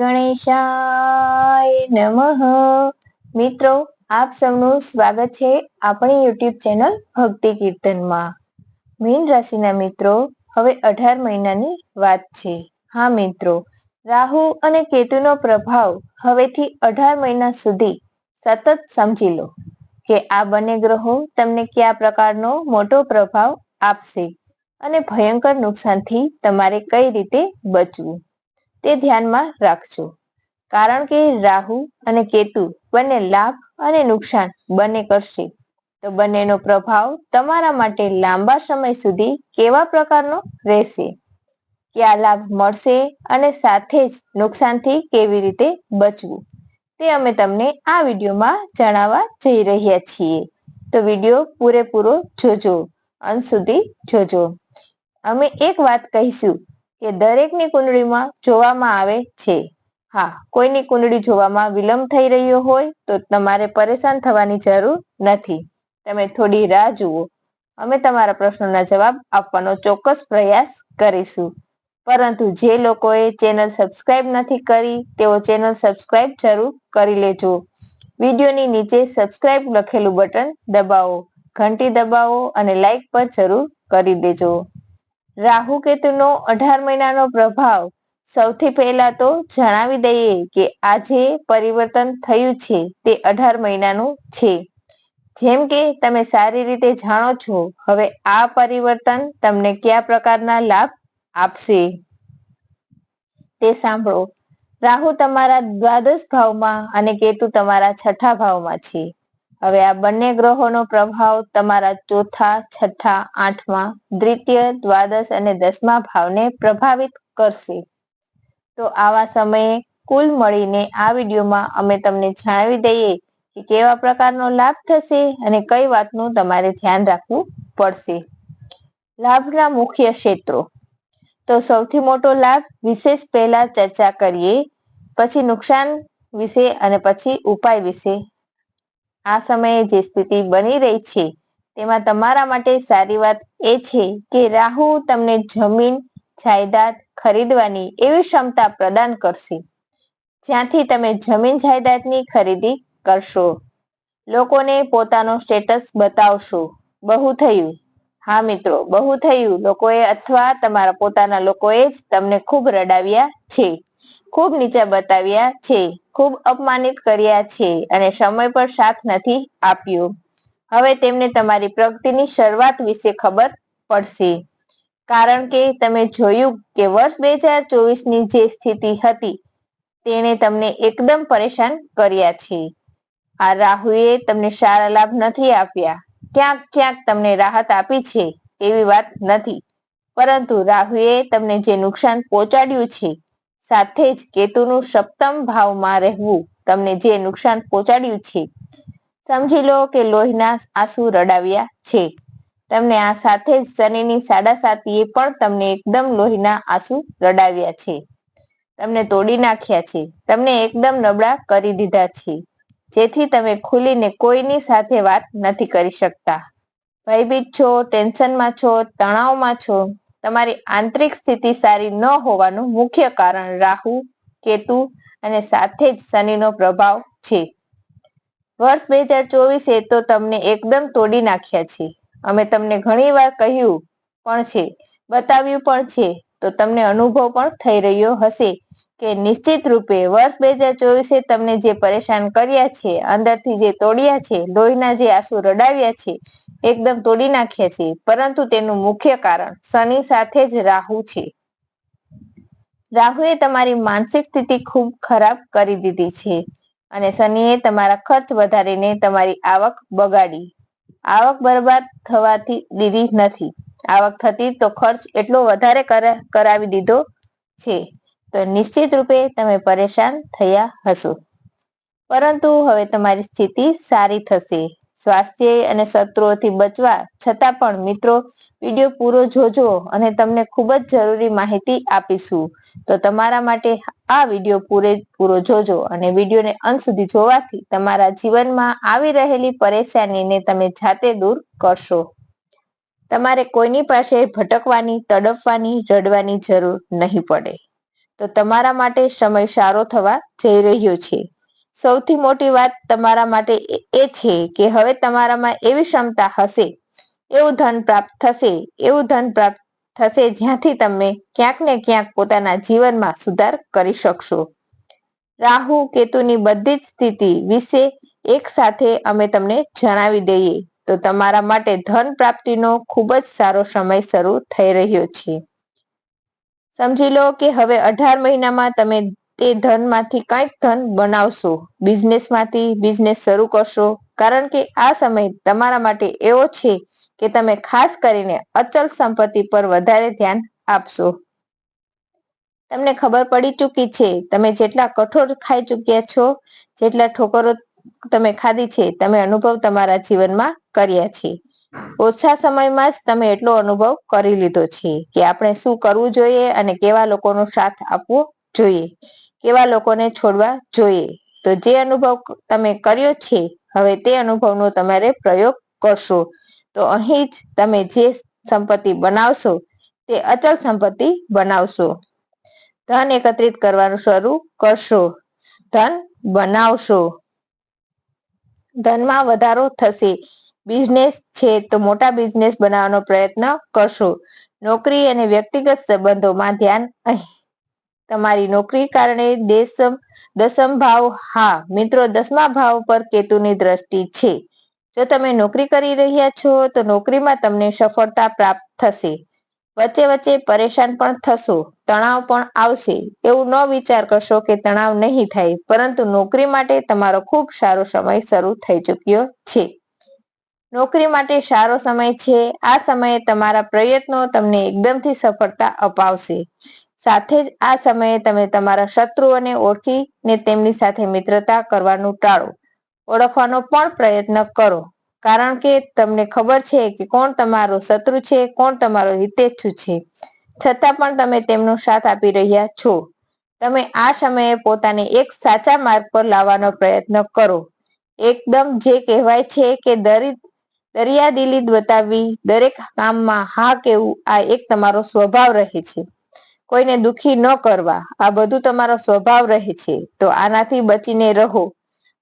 ગણેશાય નમઃ. મિત્રો, આપ સૌનું સ્વાગત છે આપણી યુટ્યુબ ચેનલ ભક્તિ કીર્તનમાં. મીન રાશિના મિત્રો, હવે અઢાર મહિનાની વાત છે. હા, મિત્રો, રાહુ અને કેતુનો પ્રભાવ હવેથી અઢાર મહિના સુધી સતત સમજી લો કે આ બંને ગ્રહો તમને કયા પ્રકારનો મોટો પ્રભાવ આપશે અને ભયંકર નુકસાનથી તમારે કઈ રીતે બચવું. તે ધ્યાનમાં રાખજો. કારણ કે રાહુ અને કેતુ બંને લાભ અને નુકસાન બંને કરશે. તો બંનેનો પ્રભાવ તમારા માટે લાંબા સમય સુધી કેવા પ્રકારનો રહેશે? કયા લાભ મળશે અને સાથે જ નુકસાનથી કેવી રીતે બચવું? તે અમે તમને આ વિડીયોમાં જણાવવા જઈ રહ્યા છીએ. તો વીડિયો પૂરેપૂરો જોજો. અંત સુધી જોજો. અમે એક વાત કહીશું. કે દરેકની કુંડળીમાં જોવામાં આવે છે. હા, કોઈની કુંડળી જોવામાં વિલંબ થઈ રહ્યો હોય તો તમારે પરેશાન થવાની જરૂર નથી. તમે થોડી રાહ જુઓ. અમે તમારા પ્રશ્નોના જવાબ આપવાનો ચોક્કસ પ્રયાસ કરીશું. પરંતુ જે લોકોએ ચેનલ સબસ્ક્રાઇબ નથી કરી, તેઓ ચેનલ સબસ્ક્રાઇબ જરૂર કરી લેજો. વિડીયોની નીચે સબસ્ક્રાઇબ લખેલું બટન દબાવો, ઘંટી દબાવો અને લાઇક પર જરૂર કરી દેજો. રાહુ કેતુનો અઢાર મહિનાનો પ્રભાવ સૌથી પહેલા તો જણાવી દઈએ કે આ જે પરિવર્તન થયું છે, તે અઢાર મહિનાનું છે. જેમ કે તમે સારી રીતે જાણો છો, હવે આ પરિવર્તન તમને કયા પ્રકારના લાભ આપશે? તે સાંભળો. રાહુ તમારા દ્વાદશ ભાવમાં અને કેતુ તમારા છઠ્ઠા ભાવમાં છે. હવે આ બંને ગ્રહોનો પ્રભાવ તમારા ચોથા, છઠ્ઠા, આઠમા, દ્વિતીય, દ્વાદશ અને દસમા ભાવને પ્રભાવિત કરશે. તો આવા સમયે કુલ મળીને આ વિડીયોમાં અમે તમને જણાવી દઈએ કે કેવા પ્રકારનો લાભ થશે અને કઈ વાતનું તમારે ધ્યાન રાખવું પડશે. લાભના મુખ્ય ક્ષેત્રો. તો સૌથી મોટો લાભ વિશેષ પહેલા ચર્ચા કરીએ, પછી નુકસાન વિશે અને પછી ઉપાય વિશે. આ સમયે જે સ્થિતિ બની રહી છે, તેમાં તમારા માટે સારી વાત એ છે કે રાહુ તમને જમીન, જાયદાદ ખરીદવાની એવી ક્ષમતા પ્રદાન કરશે. જ્યાંથી તમે જમીન જાયદાદની ખરીદી કરશો. લોકોને પોતાનો સ્ટેટસ બતાવશો. બહુ થયું. હા મિત્રો, બહુ થયું. લોકોએ અથવા તમારા પોતાના લોકોએ જ તમને ખૂબ રડાવ્યા છે. ખૂબ નીચા બતાવ્યા છે, ખૂબ અપમાનિત કર્યા છે અને સમય પર સાથ નથી આપ્યો. હવે તેમને તમારી પ્રગતિની શરૂઆત વિશે ખબર પડશે. કારણ કે તમે જોયું કે વર્ષ બે હજાર ચોવીસની જે સ્થિતિ હતી, તેણે તમને એકદમ પરેશાન કર્યા છે. આ રાહુએ તમને સારા લાભ નથી આપ્યા. ક્યાંક ક્યાંક તમને રાહત આપી છે, એવી વાત નથી. પરંતુ રાહુએ તમને જે નુકસાન પહોંચાડ્યું છે સાથે જ કેતુનું સપ્તમ ભાવમાં રહેવું તમને જે નુકસાન પહોંચાડ્યું છે. સમજી લો કે લોહીના આંસુ રડાવ્યા છે. તમને આ સાથે જ શનિની સાડા સાતીએ પણ તમને એકદમ લોહીના આંસુ રડાવ્યા છે. તમને તોડી નાખ્યા છે. તમને એકદમ નબળા કરી દીધા છે. જેથી તમે ખુલીને કોઈની સાથે વાત નથી કરી શકતા. ભયભીત છો, ટેન્શનમાં છો, તણાવમાં છો. તમારી આંતરિક સ્થિતિ સારી ન હોવાનું મુખ્ય કારણ રાહુ, કેતુ અને સાથે જ શનિનો પ્રભાવ છે. વર્ષ બે હજાર ચોવીસે તો તમને એકદમ તોડી નાખ્યા છે. અમે તમને ઘણી વાર કહ્યું પણ છે, બતાવ્યું પણ છે. તો તમને અનુભવ પણ થઈ રહ્યો હશે કે નિશ્ચિત રૂપે વર્ષ બે હજાર ચોવીસે તમને જે પરેશાન કર્યા છે, અંદરથી જે તોડ્યા છે, લોહીના જે આંસુ રડાવ્યા છે એકદમ તોડી નાખીએ છીએ પરંતુ તેનું મુખ્ય કારણ શનિ સાથે જ રાહુ છે. રાહુએ તમારી માનસિક સ્થિતિ ખૂબ ખરાબ કરી દીધી છે અને શનિએ તમારા ખર્ચ વધારીને તમારી આવક બગાડી. આવક બરબાદ થવાથી દીધી નથી. આવક થતી તો ખર્ચ એટલો વધારે કરાવી દીધો છે. તો નિશ્ચિત રૂપે તમે પરેશાન થયા હશો. પરંતુ હવે તમારી સ્થિતિ સારી થશે. સ્વાસ્થ્ય અને શત્રુઓથી બચવા. છતાં પણ મિત્રો, વીડિયો પૂરો જોજો અને તમને ખૂબ જ જરૂરી માહિતી આપીશું. તો તમારા માટે આ વીડિયો પૂરે પૂરો જોજો અને વિડીયોને અંત સુધી જોવાથી તમારા જીવનમાં આવી રહેલી પરેશાનીને તમે જાતે દૂર કરશો. તમારે કોઈની પાસે ભટકવાની તડપવાની રડવાની જરૂર નહીં પડે. તો તમારા માટે સમય સારો થવા જઈ રહ્યો છે. સૌથી મોટી વાત તમારા માટે એ- છે કે હવે તમારામાં એવી ક્ષમતા હશે, એવું ધન પ્રાપ્ત થશે, એવું ધન પ્રાપ્ત થશે જ્યાંથી તમે ક્યાંક ને ક્યાંક પોતાના જીવનમાં સુધાર કરી શકશો. રાહુ, કેતુની બધી જ સ્થિતિ વિશે એક સાથે અમે તમને જણાવી દઈએ, તો તમારા માટે ધન પ્રાપ્તિનો ખૂબ જ સારો સમય શરૂ થઈ રહ્યો છે. સમજી લો કે હવે અઢાર મહિનામાં તમે તે ધનમાંથી કંઈક ધન બનાવશો. બિઝનેસમાંથી બિઝનેસ શરૂ કરશો. કારણ કે આ સમય તમારા માટે એવો છે કે તમે ખાસ કરીને અચલ સંપત્તિ પર વધારે ધ્યાન આપશો. તમને ખબર પડી ચૂકી છે, તમે જેટલા કઠોર ખાઈ ચૂક્યા છો, જેટલા ઠોકરો તમે ખાધી છે, તમે અનુભવ તમારા જીવનમાં કર્યા છે. ઓછા સમયમાં જ તમે એટલો અનુભવ કરી લીધો છે કે આપણે શું કરવું જોઈએ અને કેવા લોકોનો સાથ આપવો જોઈએ. કેવા લોકોને છોડવા જોઈએ? તો જે અનુભવ તમે કર્યો છે, હવે તે અનુભવનો તમારે પ્રયોગ કરશો. તો અહીં જ તમે જે સંપત્તિ બનાવશો, તે અચલ સંપત્તિ બનાવશો. ધન એકત્રિત કરવાનું શરૂ કરશો. ધન બનાવશો. ધનમાં વધારો થશે. બિઝનેસ છે તો મોટા બિઝનેસ બનાવવાનો પ્રયત્ન કરશો. નોકરી અને વ્યક્તિગત સંબંધોમાં ધ્યાન અહીં તમારી નોકરી કારણે દેશમ, દસમ ભાવ, હા, મિત્રો, દસમા ભાવ પર કેતુની દ્રષ્ટિ છે. જો તમે નોકરી કરી રહ્યા છો, તો નોકરીમાં તમને સફળતા પ્રાપ્ત થશે. વચ્ચે વચ્ચે પરેશાન પણ થશો, તણાવ પણ આવશે. એવું ન વિચાર કરશો કે તણાવ નહીં થાય, પરંતુ નોકરી માટે તમારો ખૂબ સારો સમય શરૂ થઈ ચૂક્યો છે. નોકરી માટે સારો સમય છે, આ સમયે તમારા પ્રયત્નો તમને એકદમથી સફળતા અપાવશે. સાથે જ આ સમયે તમે તમારા શત્રુઓને ઓળખીને તેમની સાથે મિત્રતા કરવાનું ટાળો. ઓળખવાનો પણ પ્રયત્ન કરો, કારણ કે તમને ખબર છે કે કોણ તમારો શત્રુ છે, કોણ તમારો હિતેચ્છુ છે. છતાં પણ તમે તેમનો સાથ આપી રહ્યા છો. તમે આ સમયે પોતાને એક સાચા માર્ગ પર લાવવાનો પ્રયત્ન કરો. એકદમ જે કહેવાય છે કે દરી, દરિયાદિલી બતાવવી દરેક કામમાં હા, કેવું આ એક તમારો સ્વભાવ રહે છે. કોઈને દુખી ન કરવા. આ બધું તમારો સ્વભાવ રહે છે. તો આનાથી બચીને રહો.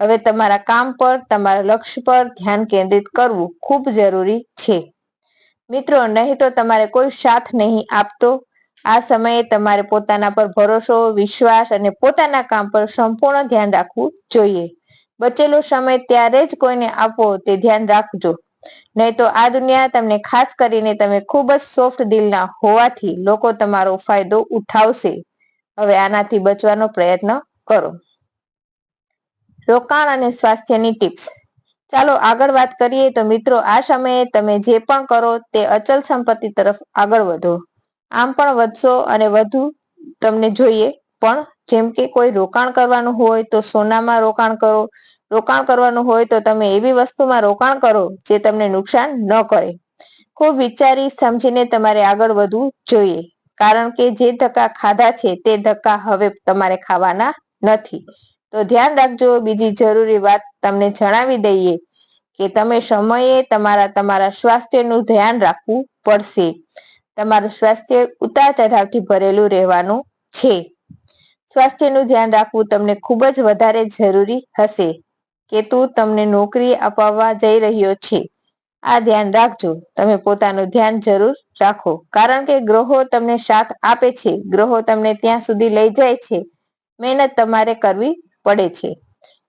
હવે તમારા કામ પર, તમારા લક્ષ્ય પર ધ્યાન કેન્દ્રિત કરવું ખૂબ જરૂરી છે. મિત્રો, નહીં તો તમારે કોઈ સાથ નહીં આપતો. આ સમયે તમારે પોતાના પર ભરોસો, વિશ્વાસ અને પોતાના કામ પર સંપૂર્ણ ધ્યાન રાખવું જોઈએ. બચેલો સમય ત્યારે જ કોઈને આપવો તે ધ્યાન રાખજો. નહીં તો આ દુનિયા તમને ખાસ કરીને તમે ખૂબ જ સોફ્ટ દિલના હોવાથી લોકો તમારો ફાયદો ઉઠાવશે. હવે આનાથી બચવાનો પ્રયત્ન કરો. રોકાણ અને સ્વાસ્થ્યની ટિપ્સ. ચાલો આગળ વાત કરીએ તો મિત્રો આ સમયે તમે જે પણ કરો તે અચલ સંપત્તિ તરફ આગળ વધો. આમ પણ વધશો અને વધુ તમને જોઈએ. પણ જેમ કે કોઈ રોકાણ કરવાનું હોય તો સોનામાં રોકાણ કરો રોકાણ કરવાનું હોય તો તમે એવી વસ્તુમાં રોકાણ કરો જે તમને નુકસાન ન કરે. ખૂબ વિચારી સમજીને તમારે આગળ વધવું જોઈએ. કારણ કે જે ધક્કા ખાધા છે તે ધક્કા હવે તમારે ખાવાના નથી. તો ધ્યાન રાખજો, બીજી જરૂરી વાત તમને જણાવી દઈએ કે તમે સમયે તમારા તમારા સ્વાસ્થ્યનું ધ્યાન રાખવું પડશે. તમારું સ્વાસ્થ્ય ઉતાર ચઢાવથી ભરેલું રહેવાનું છે. સ્વાસ્થ્યનું ધ્યાન રાખવું તમને ખૂબ જ વધારે જરૂરી હશે. કેતુ તમને નોકરી અપાવવા જઈ રહ્યો છે. આ ધ્યાન રાખજો. તમે પોતાનું ધ્યાન જરૂર રાખો. કારણ કે ગ્રહો તમને સાથ આપે છે. ગ્રહો તમને ત્યાં સુધી લઈ જાય છે. મહેનત તમારે કરવી પડે છે.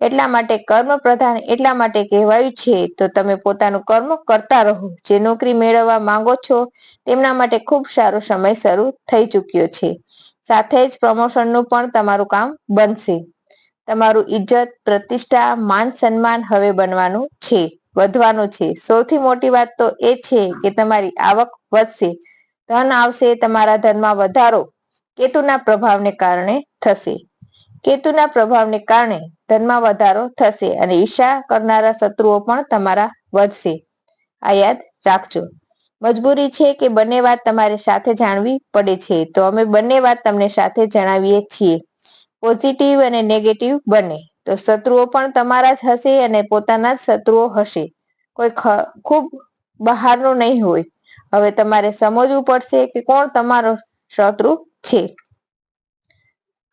એટલા માટે કર્મ પ્રધાન એટલા માટે કહેવાયું છે. તો તમે પોતાનું કર્મ કરતા રહો. જે નોકરી મેળવવા માંગો છો, તેમના માટે ખૂબ સારો સમય શરૂ થઈ ચૂક્યો છે. સાથે જ પ્રમોશનનું પણ તમારું કામ બનશે. તમારું ઇજ્જત પ્રતિષ્ઠા, માન સન્માન હવે બનવાનું છે, વધવાનું છે. સૌથી મોટી વાત તો એ છે કે તમારી આવક વધશે. ધન આવશે, તમારા ધનમાં વધારો કેતુના પ્રભાવને કારણે થશે. કેતુના પ્રભાવને કારણે ધનમાં વધારો થશે અને ઈર્ષા કરનારા શત્રુઓ પણ તમારા વધશે. આ યાદ રાખજો. મજબૂરી છે કે બંને વાત તમારે સાથે જાણવી પડે છે. તો અમે બંને વાત તમને સાથે જણાવીએ છીએ. પોઝિટિવ અને નેગેટિવ બને. તો શત્રુઓ પણ તમારા જ હશે અને પોતાના જ શત્રુઓ હશે. કોઈ ખૂબ બહારનું નહીં હોય. હવે તમારે સમજવું પડશે કે કોણ તમારો શત્રુ છે.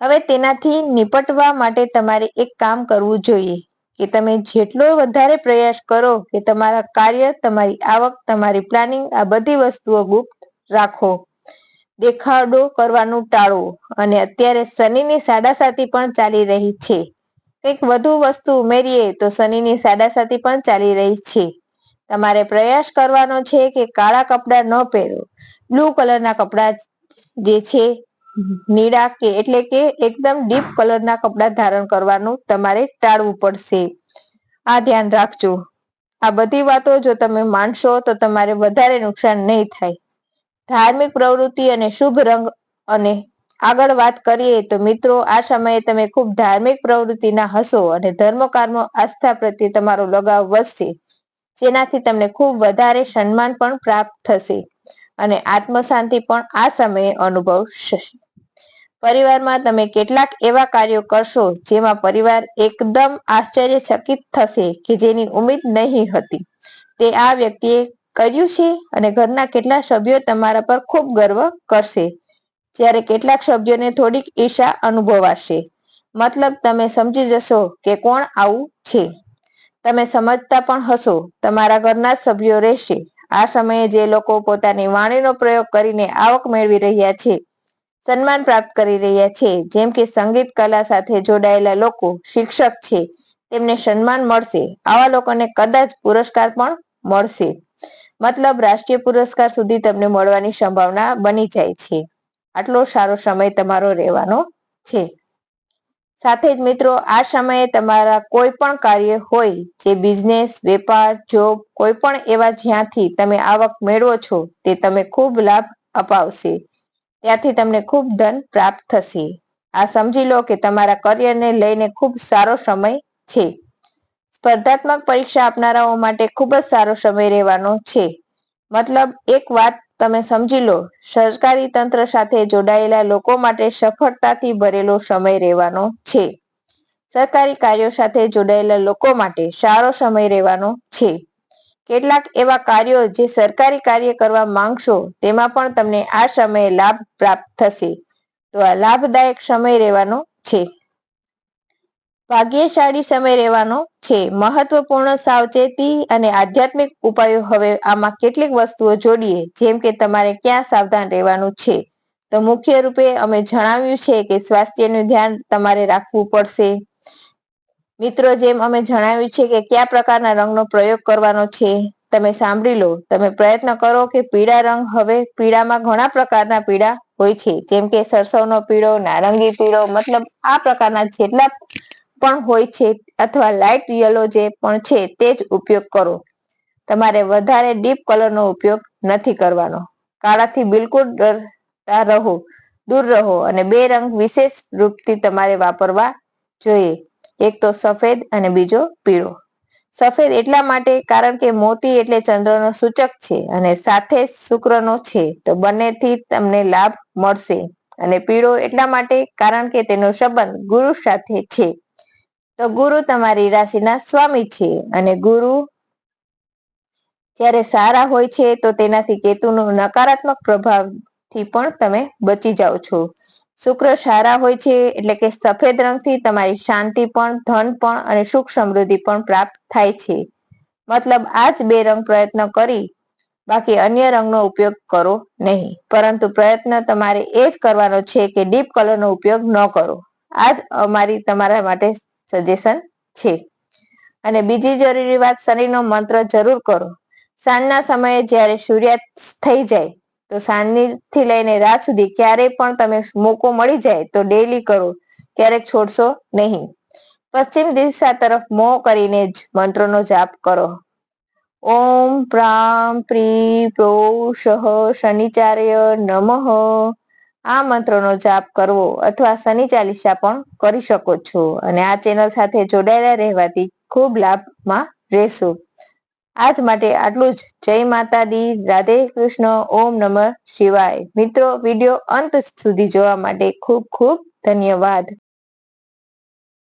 હવે તેનાથી નિપટવા માટે તમારે એક કામ કરવું જોઈએ. કે તમે જેટલો વધારે પ્રયાસ કરો કે તમારા કાર્ય, તમારી આવક, તમારી પ્લાનિંગ આ બધી વસ્તુઓ ગુપ્ત રાખો. દેખાડો કરવાનું ટાળો. અને અત્યારે શનિની સાડાસાતી પણ ચાલી રહી છે. કંઈક વધુ વસ્તુ ઉમેરીએ તો શનિની સાડાસાતી પણ ચાલી રહી છે. તમારે પ્રયાસ કરવાનો છે કે કાળા કપડાં ન પહેરો. બ્લુ કલરના કપડાં જે છે નીળા કે એટલે કે એકદમ ડીપ કલરના કપડાં ધારણ કરવાનું તમારે ટાળવું પડશે. આ ધ્યાન રાખજો. આ બધી વાતો જો તમે માનશો તો તમારે વધારે નુકસાન નહીં થાય. ધાર્મિક પ્રવૃત્તિ અને શુભ રંગ અને આગળ વાત કરીએ તો મિત્રો, આ સમયે તમે ખૂબ ધાર્મિક પ્રવૃત્તિના હશો અને ધર્મકારનો આસ્થા પ્રત્યે તમારો લગાવ વધશે. જેનાથી તમને ખૂબ વધારે સન્માન પણ પ્રાપ્ત થશે અને આત્મશાંતિ પણ આ સમયે અનુભવશે. પરિવારમાં તમે કેટલાક એવા કાર્યો કરશો જેમાં પરિવાર એકદમ આશ્ચર્યચકિત થશે કે જેની ઉમેદ નહીં હતી. તે આ વ્યક્તિએ કર્યું છે અને ઘરના કેટલા સભ્યો તમારા પર ખૂબ ગર્વ કરશે. જ્યારે કેટલાક સભ્યોને થોડીક ઈર્ષા અનુભવાશે. મતલબ તમે સમજી જશો કે કોણ આવું છે. તમે સમજતા પણ હશો તમારા ઘરના સભ્યો રહેશે. આ સમયે જે લોકો પોતાની વાણીનો પ્રયોગ કરીને આવક મેળવી રહ્યા છે, સન્માન પ્રાપ્ત કરી રહ્યા છે, જેમ કે સંગીત કલા સાથે જોડાયેલા લોકો, શિક્ષક છે, તેમને સન્માન મળશે. આવા લોકોને કદાચ પુરસ્કાર પણ મળશે. મતલબ રાષ્ટ્રીય પુરસ્કાર સુધી તમને મળવાની સંભાવના બની જાય છે. આટલો સારો સમય તમારો રહેવાનો છે. સાથે જ મિત્રો, આ સમયે તમારા કોઈ પણ કાર્ય હોય, જે બિઝનેસ વેપાર જોબ કોઈ પણ એવા જ્યાંથી તમે આવક મેળવો છો, તે તમે ખૂબ લાભ અપાવશે. ત્યાંથી તમને ખૂબ ધન પ્રાપ્ત થશે. આ સમજી લો કે તમારા કરિયરને લઈને ખૂબ સારો સમય છે. સ્પર્ધાત્મક પરીક્ષા આપનારાઓ માટે ખૂબ જ સારો સમય રહેવાનો છે. મતલબ, એક વાત તમે સમજી લો, સરકારી તંત્ર સાથે જોડાયેલા લોકો માટે સફળતાથી ભરેલો સમય રહેવાનો છે. સરકારી કાર્યો સાથે જોડાયેલા લોકો માટે સારો સમય રહેવાનો છે. કેટલાક એવા કાર્યો જે સરકારી કાર્ય કરવા માંગશો, તેમાં પણ તમને આ સમયે લાભ પ્રાપ્ત થશે. તો આ લાભદાયક સમય રહેવાનો છે. ભાગ્યશાળી સમય રહેવાનો છે. મહત્વપૂર્ણ સાવચેતી અને આધ્યાત્મિક ઉપાયો હવે આમાં કેટલીક વસ્તુઓ જોડીએ, જેમ કે તમારે ક્યાં સાવધાન રહેવાનું છે. તો મુખ્ય રૂપે અમે જણાવ્યું છે કે સ્વાસ્થ્યનું ધ્યાન તમારે રાખવું પડશે. મિત્રો, જેમ અમે જણાવ્યું છે કે કયા પ્રકારના રંગનો પ્રયોગ કરવાનો છે, તમે સાંભળી લો. તમે પ્રયત્ન કરો કે પીળા રંગ હવે પીળામાં ઘણા પ્રકારના પીળા હોય છે. જેમ કે સરસવનો પીળો, નારંગી પીળો, મતલબ આ પ્રકારના જેટલા પણ હોય છે અથવા લાઇટ યલો જે પણ છે તે જ ઉપયોગ કરો. તમારે વધારે ડીપ કલરનો ઉપયોગ નથી કરવાનો. કાળાથી બિલકુલ ડરતા રહો, દૂર રહો અને બે રંગ વિશેષ રૂપથી તમારે વાપરવા જોઈએ. એક તો સફેદ અને બીજો પીળો. સફેદ એટલા માટે કારણ કે મોતી એટલે ચંદ્રનો સૂચક છે અને સાથે શુક્રનો છે, તો બંનેથી તમને લાભ મળશે. અને પીળો એટલા માટે કારણ કે તેનો સંબંધ ગુરુ સાથે છે. તો ગુરુ તમારી રાશિના સ્વામી છે અને ગુરુ જ્યારે સારા હોય છે તો તેનાથી કેતુનો નકારાત્મક પ્રભાવથી પણ તમે બચી જાઓ છો. શુક્ર સારા હોય છે એટલે કે સફેદ રંગથી તમારી શાંતિ પણ, ધન પણ અને સુખ સમૃદ્ધિ પણ પ્રાપ્ત થાય છે. મતલબ આ જ બે રંગ પ્રયત્ન કરી, બાકી અન્ય રંગનો ઉપયોગ કરો નહીં. પરંતુ પ્રયત્ન તમારે એ જ કરવાનો છે કે ડીપ કલરનો ઉપયોગ ન કરો. આ જ અમારી તમારા માટે સજેશન છે. અને બીજી જરૂરી વાત શનિનો મંત્ર જરૂર કરો. સાંજના સમયે જ્યારે સૂર્યાસ્ત થઈ જાય, તો સાંજથી લઈને રાત સુધી ક્યારેય પણ તમે મોકો મળી જાય, તો ડેલી કરો. ક્યારેક છોડશો નહીં. પશ્ચિમ દિશા તરફ મો કરીને જ મંત્રોનો જાપ કરો. ઓમ પ્રામ પ્રી પ્રો શહ શનિચાર્ય નમઃ. આ મંત્રનો જાપ કરવો અથવા શનિ ચાલીસા પણ કરી શકો છો. અને આ ચેનલ સાથે જોડાયેલા રહેવાથી ખૂબ લાભમાં રહેશો. આજ માટે આટલું જ. જય માતા દી રાધે કૃષ્ણ. ઓમ નમઃ શિવાય. મિત્રો, વીડિયો અંત સુધી જોવા માટે ખૂબ ખૂબ ધન્યવાદ.